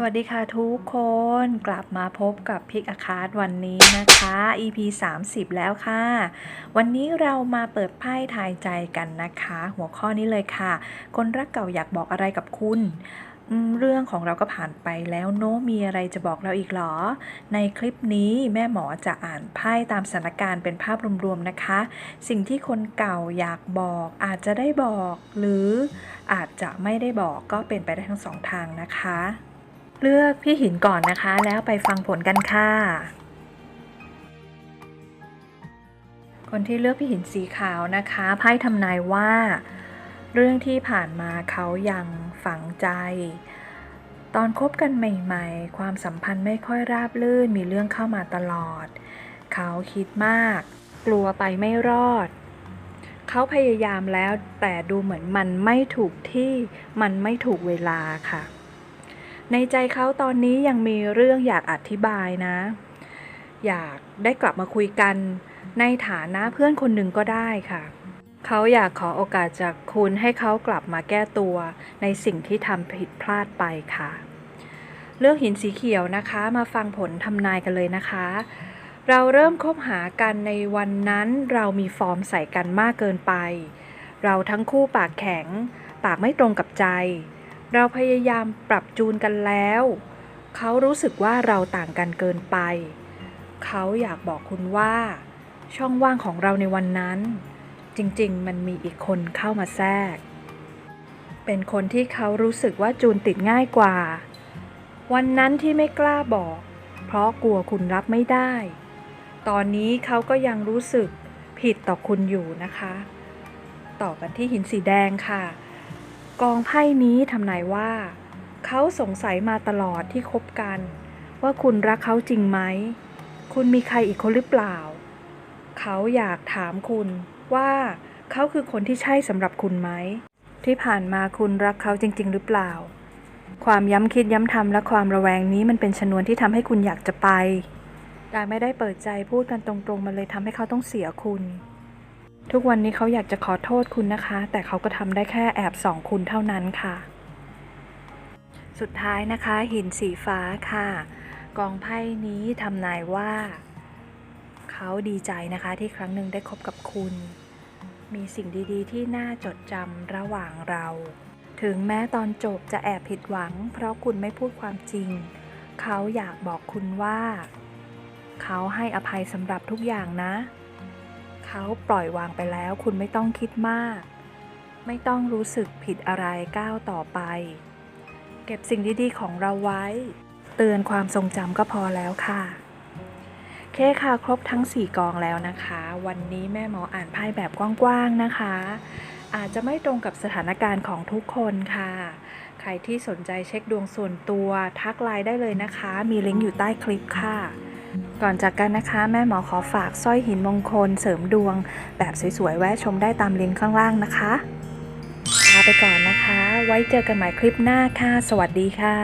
สวัสดีค่ะทุกคนกลับมาพบกับพิกอาคาร์วันนี้นะคะ EP 30 แล้วค่ะ วันนี้เรามาเปิดไพ่ทายใจกันนะคะ หัวข้อนี้เลยค่ะ คนรักเก่าอยากบอกอะไรกับคุณเรื่องของเราก็ผ่านไปแล้วโน้มีอะไรจะบอกเราอีกหรอ ในคลิปนี้แม่หมอจะอ่านไพ่ตามสถานการณ์เป็นภาพรวมๆนะคะ สิ่งที่คนเก่าอยากบอก อาจจะได้บอก หรืออาจจะไม่ได้บอกก็เป็นไปได้ทั้งสองทางนะคะ เลือกพี่หินก่อนนะคะ แล้วไปฟังผลกันค่ะ คนที่เลือกพี่หินสีขาวนะคะไพ่ทำนายว่า เรื่องที่ผ่านมาเขายังฝังใจ ตอนคบกันใหม่ๆ ความสัมพันธ์ไม่ค่อยราบรื่นมีเรื่องเข้ามาตลอด เขาคิดมาก กลัวไปไม่รอดเขาพยายามแล้วแต่ดูเหมือนมันไม่ถูกที่มันไม่ถูกเวลาค่ะ ในใจเขาตอนนี้ยังมีเรื่องอยากอธิบายนะ อยากได้กลับมาคุยกันในฐานะเพื่อนคนหนึ่งก็ได้ค่ะ เขาอยากขอโอกาสจากคุณให้เขากลับมาแก้ตัวในสิ่งที่ทำผิดพลาดไปค่ะ เลือกหินสีเขียวนะคะมาฟังผลทำนายกันเลยนะคะ เราเริ่มคบหากันในวันนั้นเรามีฟอร์มใส่กันมากเกินไป เราทั้งคู่ปากแข็ง ปากไม่ตรงกับใจ เราพยายามปรับจูนกันแล้ว เขารู้สึกว่าเราต่างกันเกินไป เขาอยากบอกคุณว่า ช่องว่างของเราในวันนั้น จริงๆ มันมีอีกคนเข้ามาแทรก เป็นคนที่เขารู้สึกว่าจูนติดง่ายกว่า วันนั้นที่ไม่กล้าบอก เพราะกลัวคุณรับไม่ได้ ตอนนี้เขาก็ยังรู้สึกผิดต่อคุณอยู่นะคะ ต่อกันที่หินสีแดงค่ะ กองไพ่นี้ทำนายว่า เขาสงสัยมาตลอดที่คบกัน ว่าคุณรักเขาจริงไหม คุณมีใครอีกคนหรือเปล่า เขาอยากถามคุณว่าเขาคือคนที่ใช่สำหรับคุณไหม ที่ผ่านมาคุณรักเขาจริง ๆ หรือเปล่า ความย้ำคิดย้ำทำและความระแวงนี้มันเป็นชนวนที่ทำให้คุณอยากจะไปแต่ไม่ได้เปิดใจพูดกันตรงๆ มันเลยทำให้เขาต้องเสียคุณ ทุกวันนี้เขาอยากจะขอโทษคุณนะคะ แต่เขาก็ทำได้แค่แอบส่องคุณเท่านั้นค่ะ สุดท้ายนะคะ หินสีฟ้าค่ะ กองไพ่นี้ทำนายว่า เขาดีใจนะคะที่ครั้งหนึ่งได้คบกับคุณ มีสิ่งดีๆ ที่น่าจดจำระหว่างเรา ถึงแม้ตอนจบจะแอบผิดหวัง เพราะคุณไม่พูดความจริง เขาอยากบอกคุณว่า เขาให้อภัยสำหรับทุกอย่างนะ เขาปล่อยวางไปแล้วคุณไม่ต้องคิดมาก ไม่ต้องรู้สึกผิดอะไรก้าวต่อไป เก็บสิ่งดีๆของเราไว้ เตือนความทรงจำก็พอแล้วค่ะ เคค่ะครบทั้ง 4 กองแล้วนะคะ วันนี้แม่หมออ่านไพ่แบบกว้างๆนะคะ อาจจะไม่ตรงกับสถานการณ์ของทุกคนค่ะใครที่สนใจเช็คดวงส่วนตัวทักไลน์ได้เลยนะคะ มีลิงก์อยู่ใต้คลิปค่ะ ก่อนจากกันนะคะแม่หมอขอฝากสร้อยหินมงคลเสริมดวง แบบสวยๆ แวะชมได้ตามลิงก์ข้างล่างนะคะลาไปก่อนนะคะ ไว้เจอกันใหม่คลิปหน้าค่ะ สวัสดีค่ะ